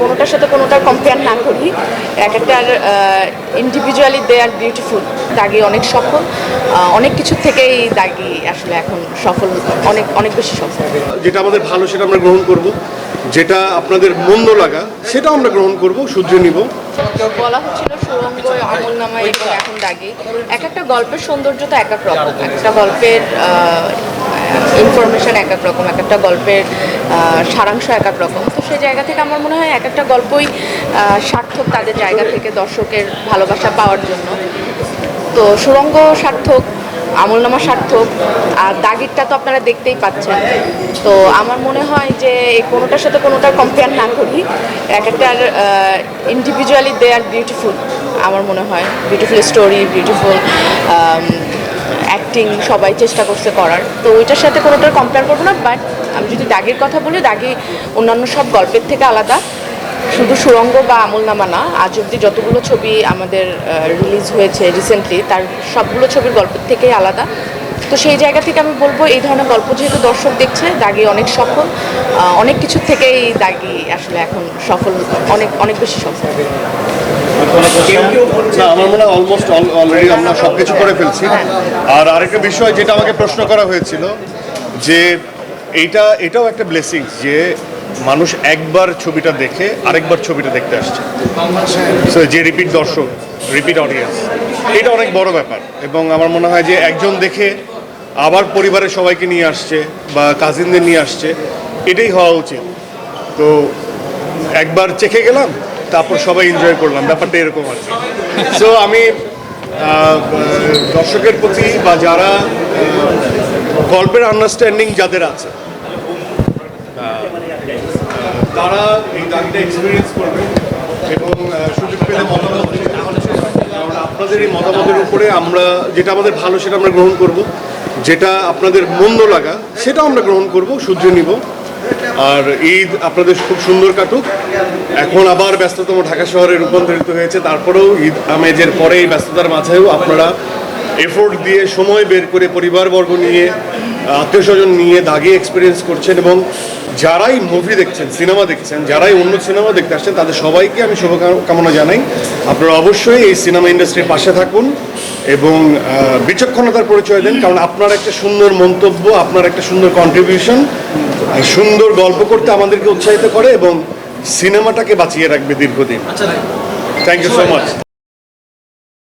কোনোটার সাথে কোনোটা কম্পেয়ার না করি। এক একটার ইন্ডিভিজুয়ালি দে আর বিউটিফুল দাগি অনেক সফল অনেক কিছু থেকেই দাগি আসলে এখন সফল অনেক অনেক বেশি সফল। যেটা আমাদের ভালো সেটা আমরা গ্রহণ করব। যেটা আপনাদের মন্দ লাগা সেটাও আমরা গ্রহণ করব শুধরে নিব। বলা হচ্ছিল সুরঙ্গ আমল নামা এবং এখন দাগি। এক একটা গল্পের সৌন্দর্য তো এক এক রকম। একটা গল্পের ইনফরমেশন এক এক রকম, এক একটা গল্পের সারাংশ এক এক রকম। তো সেই জায়গা থেকে আমার মনে হয় এক একটা গল্পই সার্থক তাদের জায়গা থেকে দর্শকের ভালোবাসা পাওয়ার জন্য। তো সুরঙ্গ সার্থক, আমলনামা সার্থক, আর দাগিরটা তো আপনারা দেখতেই পাচ্ছেন। তো আমার মনে হয় যে এই কোনোটার সাথে কোনোটার কম্পেয়ার না করি, এক একটার ইন্ডিভিজুয়ালি দে আর বিউটিফুল আমার মনে হয়। বিউটিফুল স্টোরি বিউটিফুল অ্যাক্টিং সবাই চেষ্টা করছে করার। তো ওইটার সাথে কোনোটার কম্পেয়ার করব না বাট আমি যদি দাগের কথা বলি, দাগি অন্যান্য সব গল্পের থেকে আলাদা। শুধু সুরঙ্গ বা আমলনামা না, আজ অব্দি যতগুলো ছবি আমাদের রিলিজ হয়েছে রিসেন্টলি তার সবগুলো ছবির গল্পের থেকেই আলাদা। তো সেই জায়গা থেকে আমি বলব, এই ধরনের গল্প যেহেতু দর্শক দেখছে, দাগি অনেক সফল। অনেক কিছু থেকেই দাগি আসলে এখন সফল, অনেক অনেক বেশি সফল। না আমার মনে হয় অলমোস্ট অলরেডি আমরা সব কিছু করে ফেলছি। আর আরেকটা বিষয় যেটা আমাকে প্রশ্ন করা হয়েছিল যে এইটা এটাও একটা ব্লেসিং যে মানুষ একবার ছবিটা দেখে আরেকবার ছবিটা দেখতে আসছে। So, যে রিপিট দর্শক রিপিট অডিয়েন্স এটা অনেক বড় ব্যাপার। এবং আমার মনে হয় যে একজন দেখে আবার পরিবারের সবাইকে নিয়ে আসছে বা কাজিনদের নিয়ে আসছে এটাই হওয়া উচিত। তো একবার চেখে গেলাম তারপর সবাই এনজয় করলাম, ব্যাপারটা এরকম আর সো আমি দর্শকের প্রতি বা যারা গল্পের আন্ডারস্ট্যান্ডিং যাদের আছে তারা এই গানটা এক্সপিরিয়েন্স করবে এবং সুযোগ পেলে মতামত আপনাদের এই মতামতের উপরে আমরা, যেটা আমাদের ভালো সেটা আমরা গ্রহণ করব, যেটা আপনাদের মন্দ লাগা সেটাও আমরা গ্রহণ করব, শুধরে নিব। আর ঈদ আপনাদের খুব সুন্দর কাটুক। এখন আবার ব্যস্ততম ঢাকা শহরে রূপান্তরিত হয়েছে। তারপরেও ঈদ আমেজের পরে এই ব্যস্ততার মাঝেও আপনারা এফোর্ট দিয়ে সময় বের করে পরিবারবর্গ নিয়ে আত্মীয় স্বজন নিয়ে দাগে এক্সপিরিয়েন্স করছেন এবং যারাই মুভি দেখছেন সিনেমা দেখছেন, যারাই অন্য সিনেমা দেখতে আসছেন, তাদের সবাইকে আমি শুভকামনা জানাই। আপনারা অবশ্যই এই সিনেমা ইন্ডাস্ট্রির পাশে থাকুন এবং বিচক্ষণতার পরিচয় দেন। কারণ আপনার একটা সুন্দর মন্তব্য, আপনার একটা সুন্দর কন্ট্রিবিউশন সুন্দর গল্প করতে আমাদেরকে উৎসাহিত করে এবং সিনেমাটাকে বাঁচিয়ে রাখবে দীর্ঘদিন। Thank you so much